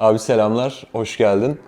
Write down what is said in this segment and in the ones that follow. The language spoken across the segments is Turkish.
Abi selamlar, hoş geldin.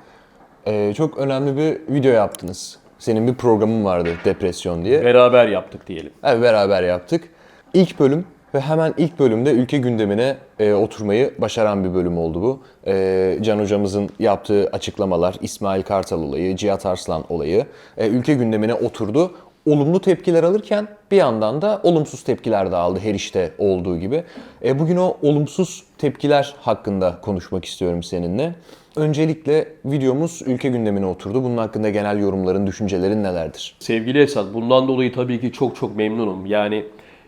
Ee, çok önemli bir video yaptınız. Senin bir programın vardı, Depresyon diye. Beraber yaptık diyelim. Evet, beraber yaptık. İlk bölüm ve hemen ilk bölümde ülke gündemine e, oturmayı başaran bir bölüm oldu bu. E, Can hocamızın yaptığı açıklamalar, İsmail Kartal olayı, Cihat Arslan olayı e, ülke gündemine oturdu. Olumlu tepkiler alırken bir yandan da olumsuz tepkiler de aldı her işte olduğu gibi. E, bugün o olumsuz tepkiler hakkında konuşmak istiyorum seninle. Öncelikle videomuz ülke gündemine oturdu. Bunun hakkında genel yorumların, düşüncelerin nelerdir? Sevgili Esat, bundan dolayı tabii ki çok çok memnunum. Yani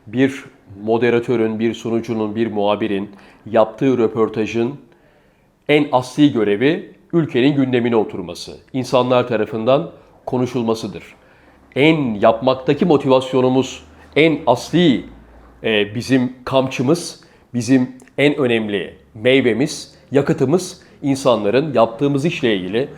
bir moderatörün, bir sunucunun, bir muhabirin yaptığı röportajın en asli görevi ülkenin gündemine oturması. insanlar tarafından konuşulmasıdır. En yapmaktaki motivasyonumuz, en asli e, bizim kamçımız, bizim en önemli meyvemiz, yakıtımız insanların yaptığımız işle ilgili,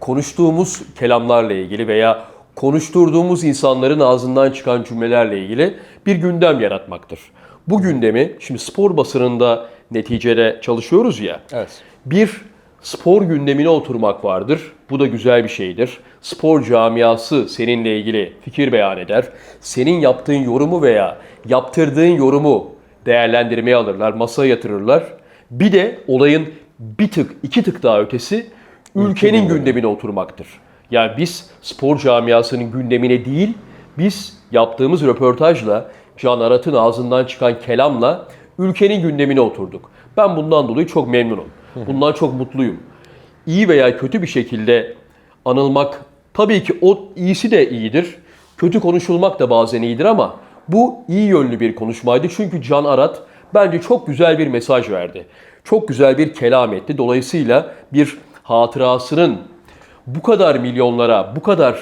konuştuğumuz kelamlarla ilgili veya konuşturduğumuz insanların ağzından çıkan cümlelerle ilgili bir gündem yaratmaktır. Bu gündemi şimdi spor basınında neticede çalışıyoruz ya. Evet. Bir spor gündemine oturmak vardır. Bu da güzel bir şeydir. Spor camiası seninle ilgili fikir beyan eder. Senin yaptığın yorumu veya yaptırdığın yorumu değerlendirmeye alırlar, masaya yatırırlar. Bir de olayın bir tık, iki tık daha ötesi ülkenin gündemine oturmaktır. Yani biz spor camiasının gündemine değil, biz yaptığımız röportajla, Can Arat'ın ağzından çıkan kelamla ülkenin gündemine oturduk. Ben bundan dolayı çok memnunum. Bundan çok mutluyum. İyi veya kötü bir şekilde anılmak tabii ki o iyisi de iyidir. Kötü konuşulmak da bazen iyidir ama bu iyi yönlü bir konuşmaydı. Çünkü Can Arat bence çok güzel bir mesaj verdi. Çok güzel bir kelam etti. Dolayısıyla bir hatırasının bu kadar milyonlara, bu kadar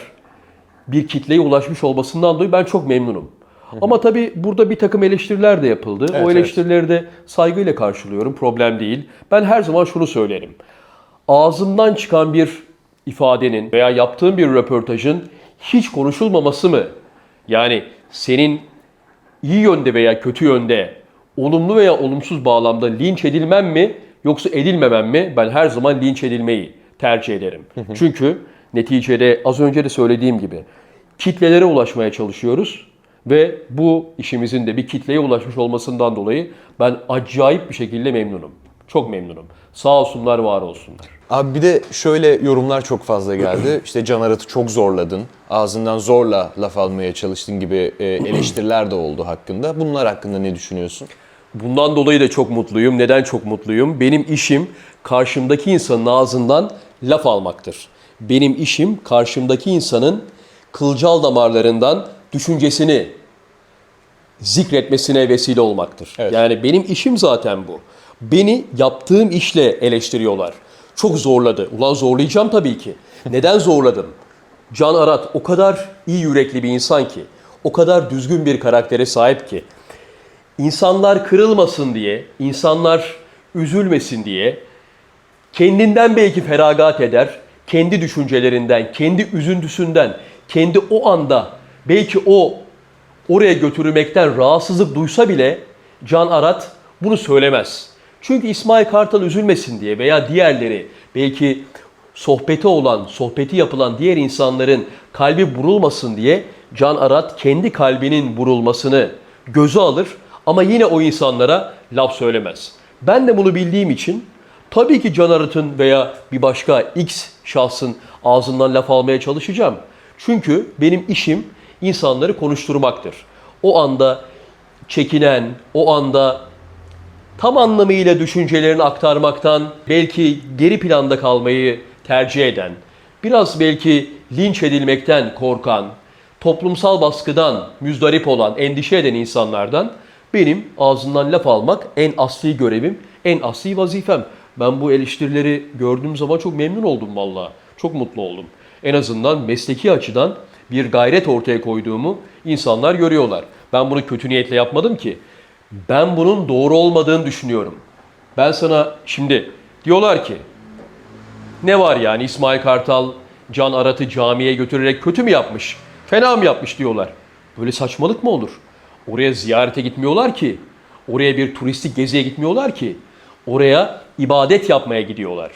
bir kitleye ulaşmış olmasından dolayı ben çok memnunum. Ama tabii burada bir takım eleştiriler de yapıldı. Evet, o evet. eleştirileri de saygıyla karşılıyorum. Problem değil. Ben her zaman şunu söylerim. Ağzımdan çıkan bir ifadenin veya yaptığım bir röportajın hiç konuşulmaması mı? Yani senin iyi yönde veya kötü yönde, olumlu veya olumsuz bağlamda linç edilmem mi yoksa edilmemem mi? Ben her zaman linç edilmeyi tercih ederim. Çünkü neticede az önce de söylediğim gibi kitlelere ulaşmaya çalışıyoruz ve bu işimizin de bir kitleye ulaşmış olmasından dolayı ben acayip bir şekilde memnunum. Çok memnunum. Sağ olsunlar, var olsunlar. Abi bir de şöyle yorumlar çok fazla geldi. İşte Can Arat'ı çok zorladın. Ağzından zorla laf almaya çalıştın gibi e, eleştiriler de oldu hakkında. Bunlar hakkında ne düşünüyorsun? Bundan dolayı da çok mutluyum. Neden çok mutluyum? Benim işim karşımdaki insanın ağzından laf almaktır. Benim işim karşımdaki insanın kılcal damarlarından düşüncesini zikretmesine vesile olmaktır. Evet. Yani benim işim zaten bu. Beni yaptığım işle eleştiriyorlar. Çok zorladı. Ulan zorlayacağım tabii ki. Neden zorladım? Can Arat o kadar iyi yürekli bir insan ki, o kadar düzgün bir karaktere sahip ki, insanlar kırılmasın diye, insanlar üzülmesin diye kendinden belki feragat eder, kendi düşüncelerinden, kendi üzüntüsünden, kendi o anda belki o oraya götürmekten rahatsızlık duysa bile Can Arat bunu söylemez. Çünkü İsmail Kartal üzülmesin diye veya diğerleri belki sohbeti olan, sohbeti yapılan diğer insanların kalbi burulmasın diye Can Arat kendi kalbinin burulmasını göze alır ama yine o insanlara laf söylemez. Ben de bunu bildiğim için tabii ki Can Arat'ın veya bir başka X şahsın ağzından laf almaya çalışacağım. Çünkü benim işim insanları konuşturmaktır. O anda çekinen, o anda tam anlamıyla düşüncelerini aktarmaktan belki geri planda kalmayı tercih eden, biraz belki linç edilmekten korkan, toplumsal baskıdan müzdarip olan, endişe eden insanlardan benim ağzından laf almak en asli görevim, en asli vazifem. Ben bu eleştirileri gördüğüm zaman çok memnun oldum valla. Çok mutlu oldum. En azından mesleki açıdan bir gayret ortaya koyduğumu insanlar görüyorlar. Ben bunu kötü niyetle yapmadım ki. Ben bunun doğru olmadığını düşünüyorum. Ben sana şimdi diyorlar ki ne var yani İsmail Kartal Can Arat'ı camiye götürerek kötü mü yapmış? Fena mı yapmış diyorlar. Böyle saçmalık mı olur? Oraya ziyarete gitmiyorlar ki. Oraya bir turistik geziye gitmiyorlar ki. Oraya ibadet yapmaya gidiyorlar.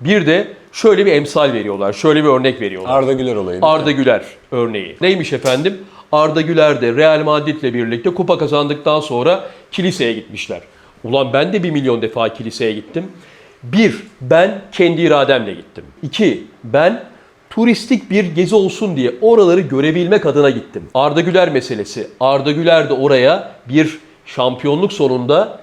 Bir de şöyle bir emsal veriyorlar, şöyle bir örnek veriyorlar. Arda Güler olayı. Arda Güler örneği. Neymiş efendim? Arda Güler de Real Madrid'le birlikte kupa kazandıktan sonra kiliseye gitmişler. Ulan ben de bir milyon defa kiliseye gittim. Bir, ben kendi irademle gittim. İki, ben turistik bir gezi olsun diye oraları görebilmek adına gittim. Arda Güler meselesi. Arda Güler de oraya bir şampiyonluk sonunda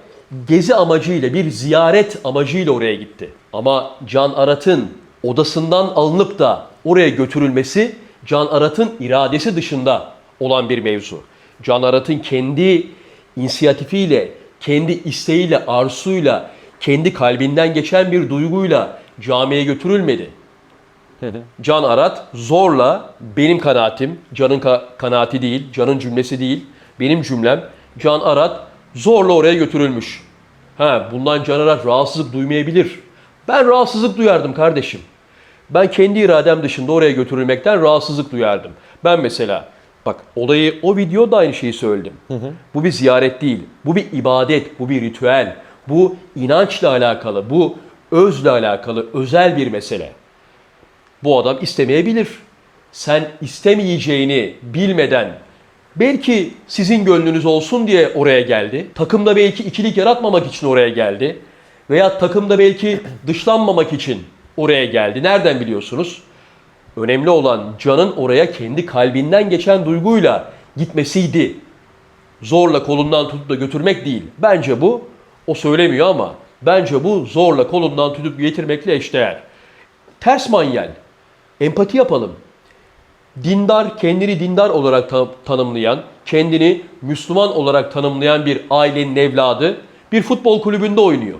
gezi amacıyla, bir ziyaret amacıyla oraya gitti. Ama Can Arat'ın odasından alınıp da oraya götürülmesi Can Arat'ın iradesi dışında olan bir mevzu. Can Arat'ın kendi inisiyatifiyle, kendi isteğiyle, arzusuyla, kendi kalbinden geçen bir duyguyla camiye götürülmedi. Can Arat zorla benim kanaatim, Can'ın ka- kanaati değil, Can'ın cümlesi değil, benim cümlem Can Arat zorla oraya götürülmüş. Ha, bundan Can Arat rahatsızlık duymayabilir. Ben rahatsızlık duyardım kardeşim. Ben kendi iradem dışında oraya götürülmekten rahatsızlık duyardım. Ben mesela bak olayı o videoda aynı şeyi söyledim. Bu bir ziyaret değil. Bu bir ibadet, bu bir ritüel. Bu inançla alakalı, bu özle alakalı özel bir mesele. Bu adam istemeyebilir. Sen istemeyeceğini bilmeden belki sizin gönlünüz olsun diye oraya geldi. Takımda belki ikilik yaratmamak için oraya geldi. Veya takımda belki dışlanmamak için oraya geldi. Nereden biliyorsunuz? Önemli olan Can'ın oraya kendi kalbinden geçen duyguyla gitmesiydi. Zorla kolundan tutup da götürmek değil. Bence bu, o söylemiyor ama bence bu zorla kolundan tutup getirmekle eşdeğer. Ters manyel. Empati yapalım. Dindar, kendini dindar olarak ta- tanımlayan, kendini Müslüman olarak tanımlayan bir ailenin evladı bir futbol kulübünde oynuyor.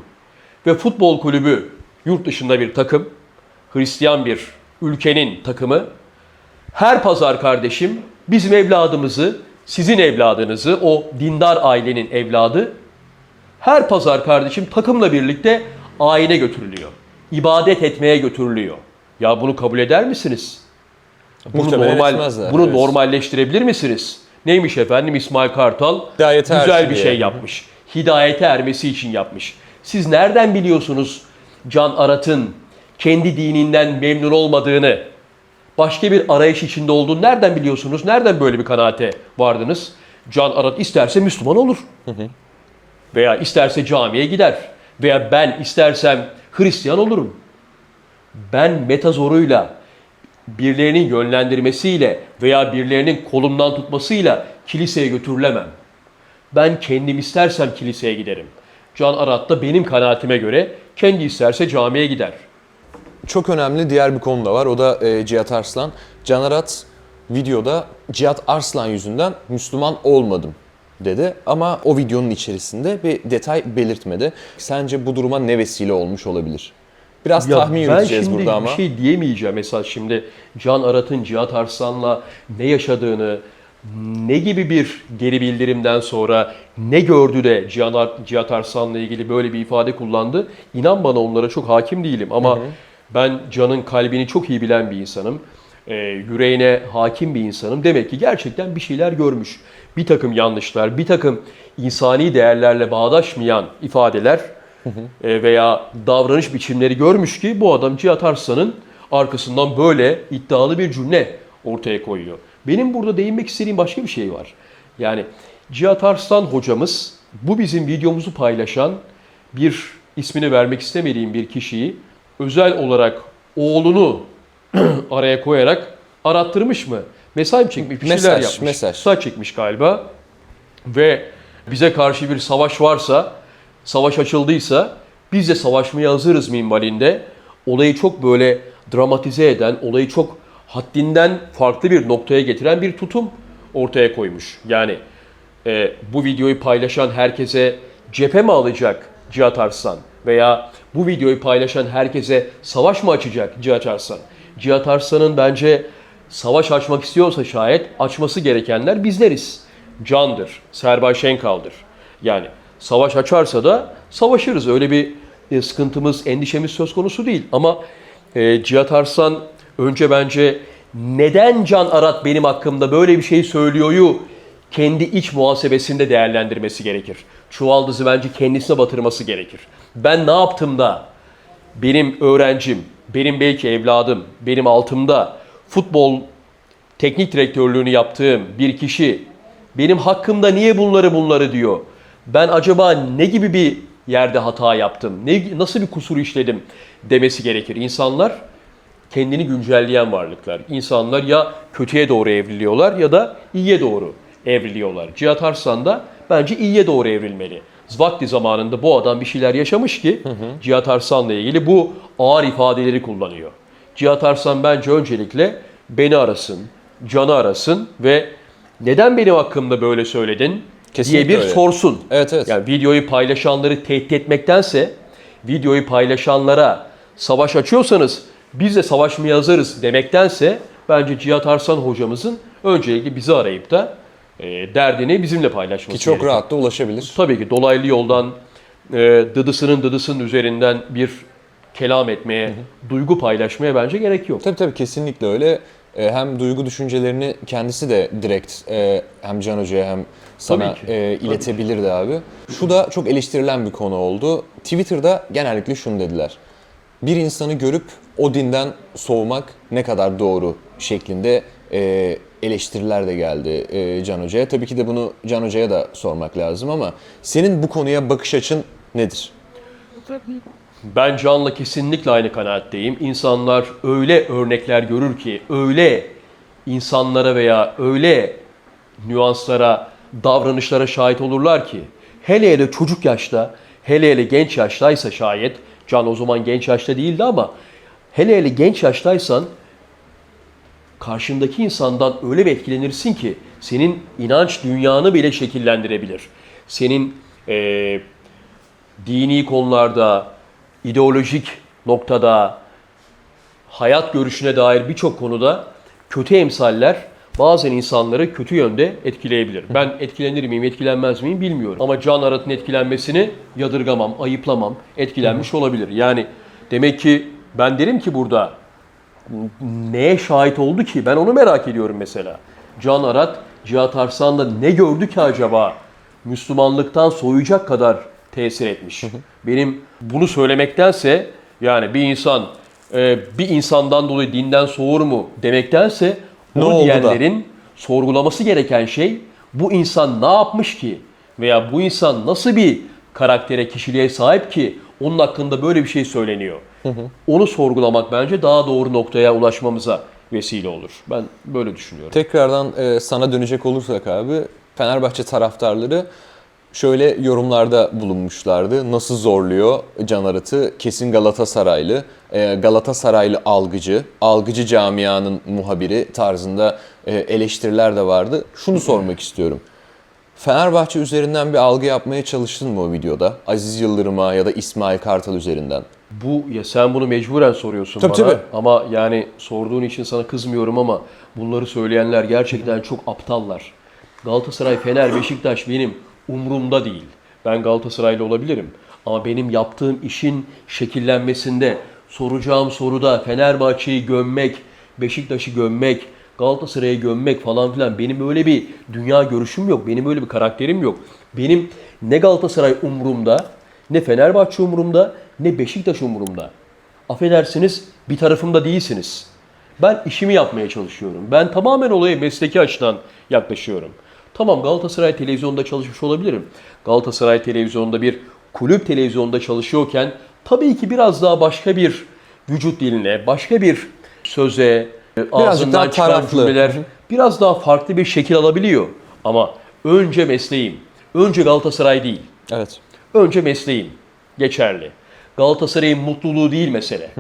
Ve futbol kulübü yurt dışında bir takım, Hristiyan bir ülkenin takımı. Her pazar kardeşim bizim evladımızı, sizin evladınızı, o dindar ailenin evladı her pazar kardeşim takımla birlikte ayine götürülüyor. İbadet etmeye götürülüyor. Ya bunu kabul eder misiniz? Bunu Muhtemelen normal etmezler, bunu evet. normalleştirebilir misiniz? Neymiş efendim İsmail Kartal? Hidayete güzel bir diye. şey yapmış. Hidayete ermesi için yapmış. Siz nereden biliyorsunuz Can Arat'ın kendi dininden memnun olmadığını, başka bir arayış içinde olduğunu nereden biliyorsunuz? Nereden böyle bir kanaate vardınız? Can Arat isterse Müslüman olur. Veya isterse camiye gider. Veya ben istersem Hristiyan olurum. Ben metazoruyla, birilerinin yönlendirmesiyle veya birilerinin kolumdan tutmasıyla kiliseye götürülemem. Ben kendim istersem kiliseye giderim. Can Arat da benim kanaatime göre kendi isterse camiye gider. Çok önemli diğer bir konu da var. O da e, Cihat Arslan. Can Arat videoda Cihat Arslan yüzünden Müslüman olmadım dedi. Ama o videonun içerisinde bir detay belirtmedi. Sence bu duruma ne vesile olmuş olabilir? Biraz Ya tahmin yürüteceğiz ben şimdi burada ama. bir şey diyemeyeceğim. Mesela şimdi Can Arat'ın Cihat Arslan'la ne yaşadığını, ne gibi bir geri bildirimden sonra ne gördü de Cihat Arslan'la ilgili böyle bir ifade kullandı. İnan bana onlara çok hakim değilim ama ben Can'ın kalbini çok iyi bilen bir insanım. Ee, yüreğine hakim bir insanım. Demek ki gerçekten bir şeyler görmüş. Bir takım yanlışlar, bir takım insani değerlerle bağdaşmayan ifadeler e, veya davranış biçimleri görmüş ki bu adam Cihat Arslan'ın arkasından böyle iddialı bir cümle ortaya koyuyor. Benim burada değinmek istediğim başka bir şey var. Yani Cihat Arslan hocamız bu bizim videomuzu paylaşan bir ismini vermek istemediğim bir kişiyi özel olarak oğlunu araya koyarak arattırmış mı? Mesaj mı çekmiş? Bir şeyler Mesaj, yapmış. mesaj. Mesaj çekmiş galiba ve bize karşı bir savaş varsa, savaş açıldıysa biz de savaşmaya hazırız minvalinde olayı çok böyle dramatize eden, olayı çok haddinden farklı bir noktaya getiren bir tutum ortaya koymuş. Yani e, bu videoyu paylaşan herkese cephe mi alacak Cihat Arslan? Veya bu videoyu paylaşan herkese savaş mı açacak Cihat Arslan? Cihat Arslan'ın bence savaş açmak istiyorsa şayet açması gerekenler bizleriz. Can'dır, Serbay Şenkal'dır. Yani savaş açarsa da savaşırız. Öyle bir e, sıkıntımız, endişemiz söz konusu değil. Ama e, Cihat Arslan önce bence neden Can Arat benim hakkımda böyle bir şey söylüyoryu kendi iç muhasebesinde değerlendirmesi gerekir. çuvaldızı bence kendisine batırması gerekir. Ben ne yaptım da benim öğrencim, benim belki evladım, benim altımda futbol teknik direktörlüğünü yaptığım bir kişi benim hakkımda niye bunları bunları diyor. Ben acaba ne gibi bir yerde hata yaptım, ne, nasıl bir kusur işledim demesi gerekir. İnsanlar kendini güncelleyen varlıklar. İnsanlar ya kötüye doğru evriliyorlar ya da iyiye doğru evriliyorlar. Cihat Arslan da bence iyiye doğru evrilmeli. Vakti zamanında bu adam bir şeyler yaşamış ki Cihat Arslan'la ilgili bu ağır ifadeleri kullanıyor. Cihat Arslan bence öncelikle beni arasın, Can'ı arasın ve neden benim hakkımda böyle söyledin Kesinlikle diye bir öyle. sorsun. Evet, evet. Yani videoyu paylaşanları tehdit etmektense videoyu paylaşanlara savaş açıyorsanız biz de savaşmaya hazırız demektense bence Cihat Arslan hocamızın öncelikle bizi arayıp da e, derdini bizimle paylaşması Ki çok gerekiyor. rahat da ulaşabilir. Tabii ki dolaylı yoldan e, dıdısının dıdısının üzerinden bir kelam etmeye, duygu paylaşmaya bence gerek yok. Tabii tabii kesinlikle öyle. Ee, Hem duygu düşüncelerini kendisi de direkt e, hem Can Hoca'ya hem sana Tabii e, iletebilirdi abi. Şu da çok eleştirilen bir konu oldu. Twitter'da genellikle şunu dediler. Bir insanı görüp o dinden soğumak ne kadar doğru şeklinde e, eleştiriler de geldi e, Can Hoca'ya. Tabii ki de bunu Can Hoca'ya da sormak lazım ama senin bu konuya bakış açın nedir? Ben Can'la kesinlikle aynı kanaatteyim. İnsanlar öyle örnekler görür ki, öyle insanlara veya öyle nüanslara, davranışlara şahit olurlar ki, hele hele çocuk yaşta, hele hele genç yaştaysa şayet, Can o zaman genç yaşta değildi ama, hele hele genç yaştaysan, karşındaki insandan öyle bir etkilenirsin ki senin inanç dünyanı bile şekillendirebilir. Senin eee, dini konularda, ideolojik noktada, hayat görüşüne dair birçok konuda kötü emsaller bazen insanları kötü yönde etkileyebilir. Ben etkilenir miyim, etkilenmez miyim bilmiyorum. Ama Can Arat'ın etkilenmesini yadırgamam, ayıplamam. Etkilenmiş olabilir. Yani demek ki ben derim ki burada neye şahit oldu ki? Ben onu merak ediyorum mesela. Can Arat, Cihat Arslan'da ne gördü ki acaba? Müslümanlıktan soyacak kadar tesir etmiş. Benim bunu söylemektense yani bir insan e, bir insandan dolayı dinden soğur mu demektense Ne onu oldu da? diyenlerin sorgulaması gereken şey bu insan ne yapmış ki? Veya bu insan nasıl bir karaktere, kişiliğe sahip ki onun hakkında böyle bir şey söyleniyor. Onu sorgulamak bence daha doğru noktaya ulaşmamıza vesile olur. Ben böyle düşünüyorum. Tekrardan e, sana dönecek olursak abi Fenerbahçe taraftarları şöyle yorumlarda bulunmuşlardı. Nasıl zorluyor Can Arat'ı? Kesin Galatasaraylı, e, Galatasaraylı algıcı, algıcı camianın muhabiri tarzında e, eleştiriler de vardı. Şunu sormak istiyorum. Fenerbahçe üzerinden bir algı yapmaya çalıştın mı o videoda? Aziz Yıldırım'a ya da İsmail Kartal üzerinden. Bu ya sen bunu mecburen soruyorsun Tabii, bana. tabii. Ama yani sorduğun için sana kızmıyorum ama bunları söyleyenler gerçekten çok aptallar. Galatasaray, Fener, Beşiktaş benim umurumda değil. Ben Galatasaraylı olabilirim. Ama benim yaptığım işin şekillenmesinde soracağım soruda Fenerbahçe'yi gömmek, Beşiktaş'ı gömmek, Galatasaray'ı gömmek falan filan benim öyle bir dünya görüşüm yok. Benim öyle bir karakterim yok. Benim ne Galatasaray umurumda, ne Fenerbahçe umurumda, ne Beşiktaş umurumda. Affedersiniz bir tarafımda değilsiniz. Ben işimi yapmaya çalışıyorum. Ben tamamen olaya mesleki açıdan yaklaşıyorum. Tamam Galatasaray televizyonda çalışmış olabilirim. Galatasaray televizyonda bir kulüp televizyonda çalışıyorken tabii ki biraz daha başka bir vücut diline, başka bir söze, ağzından daha çıkan taraflı. cümleler biraz daha farklı bir şekil alabiliyor. Ama önce mesleğim, önce Galatasaray değil. Evet. Önce mesleğim geçerli. Galatasaray'ın mutluluğu değil mesele.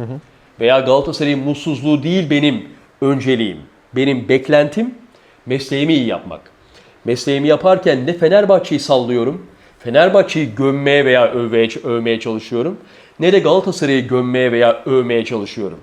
Veya Galatasaray'ın mutsuzluğu değil benim önceliğim. Benim beklentim mesleğimi iyi yapmak. Mesleğimi yaparken ne Fenerbahçe'yi sallıyorum, Fenerbahçe'yi gömmeye veya övmeye, övmeye çalışıyorum, ne de Galatasaray'ı gömmeye veya övmeye çalışıyorum.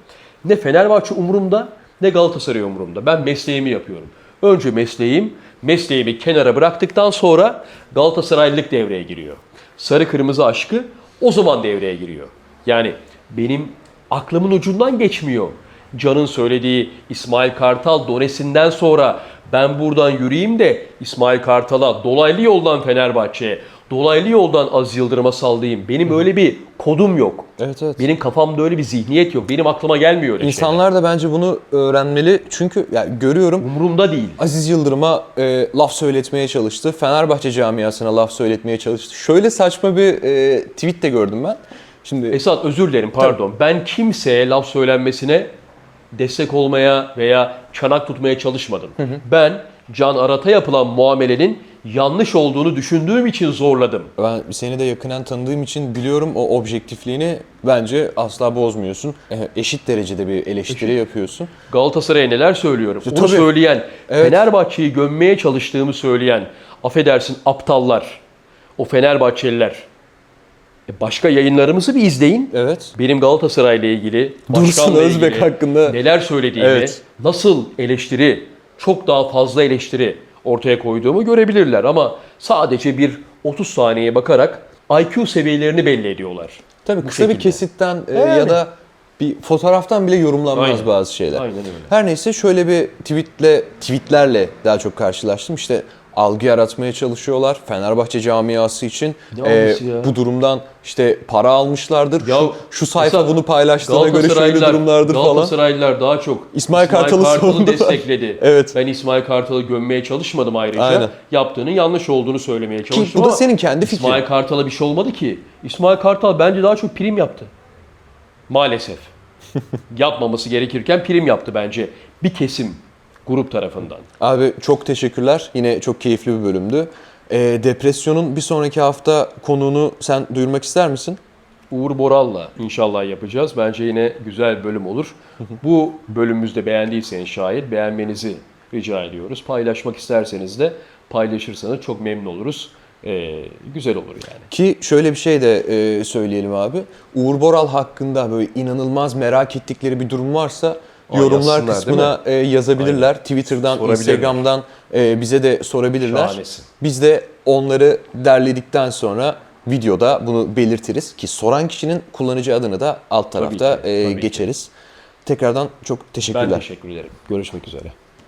Ne Fenerbahçe umurumda, ne Galatasaray umurumda. Ben mesleğimi yapıyorum. Önce mesleğim, mesleğimi kenara bıraktıktan sonra Galatasaraylılık devreye giriyor. Sarı kırmızı aşkı o zaman devreye giriyor. Yani benim aklımın ucundan geçmiyor. Can'ın söylediği İsmail Kartal donesinden sonra ben buradan yürüyeyim de İsmail Kartal'a dolaylı yoldan Fenerbahçe'ye, dolaylı yoldan Aziz Yıldırım'a sallayayım. Benim öyle bir kodum yok. Evet evet. Benim kafamda öyle bir zihniyet yok. Benim aklıma gelmiyor öyle şeyler. İnsanlar da bence bunu öğrenmeli. Çünkü ya görüyorum Umurumda değil. Aziz Yıldırım'a e, laf söyletmeye çalıştı. Fenerbahçe camiasına laf söyletmeye çalıştı. Şöyle saçma bir e, tweet de gördüm ben. Şimdi Esat özür dilerim pardon. Ben kimseye laf söylenmesine destek olmaya veya çanak tutmaya çalışmadım. Ben Can Arat'a yapılan muamelenin yanlış olduğunu düşündüğüm için zorladım. ben seni de yakından tanıdığım için biliyorum o objektifliğini bence asla bozmuyorsun. E, eşit derecede bir eleştiri yapıyorsun. Galatasaray'a neler söylüyorum. Onu tabii. söyleyen, Evet. Fenerbahçe'yi gömmeye çalıştığımı söyleyen, affedersin aptallar, o Fenerbahçeliler. E başka yayınlarımızı bir izleyin. Evet. Benim Galatasaray'la ilgili, Dursun Özbek ilgili hakkında- neler söylediğimi, Evet. nasıl eleştiri, çok daha fazla eleştiri ortaya koyduğumu görebilirler. Ama sadece bir 30 saniyeye bakarak IQ seviyelerini belli ediyorlar. Tabii Bu kısa bir kesitten e, Yani. ya da bir fotoğraftan bile yorumlanmaz Aynen. bazı şeyler. Aynen öyle. Her neyse şöyle bir tweetle tweetlerle daha çok karşılaştım. İşte algı yaratmaya çalışıyorlar Fenerbahçe camiası için. Ne ya? bu durumdan işte para almışlardır. Ya, şu, şu sayfa bunu paylaştığına göre şöyle durumlardır falan. Galatasaraylılar daha çok İsmail Kartal'ı savundular. destekledi. Evet. Ben İsmail Kartal'ı gömmeye çalışmadım ayrıca. Aynen. Yaptığının yanlış olduğunu söylemeye çalıştım bu da senin kendi fikrin. İsmail Kartal'a bir şey olmadı ki. İsmail Kartal bence daha çok prim yaptı. Maalesef. Yapmaması gerekirken prim yaptı bence. Bir kesim grup tarafından. Abi çok teşekkürler. Yine çok keyifli bir bölümdü. E, depresyonun bir sonraki hafta konuğunu sen duyurmak ister misin? Uğur Boral'la inşallah yapacağız. Bence yine güzel bir bölüm olur. Bu bölümümüzde beğendiyseniz şayet beğenmenizi rica ediyoruz. Paylaşmak isterseniz de paylaşırsanız çok memnun oluruz. Ee, güzel olur yani. Ki şöyle bir şey de e, söyleyelim abi. Uğur Boral hakkında böyle inanılmaz merak ettikleri bir durum varsa yorumlar yazsınlar, kısmına e, yazabilirler. Twitter'dan, Sorabilirler. Instagram'dan e, bize de sorabilirler. Şahanesin. Biz de onları derledikten sonra videoda bunu belirtiriz ki soran kişinin kullanıcı adını da alt tarafta ki, e, tabii ki. geçeriz. Tekrardan çok Ben teşekkürler. teşekkür ederim. Görüşmek üzere.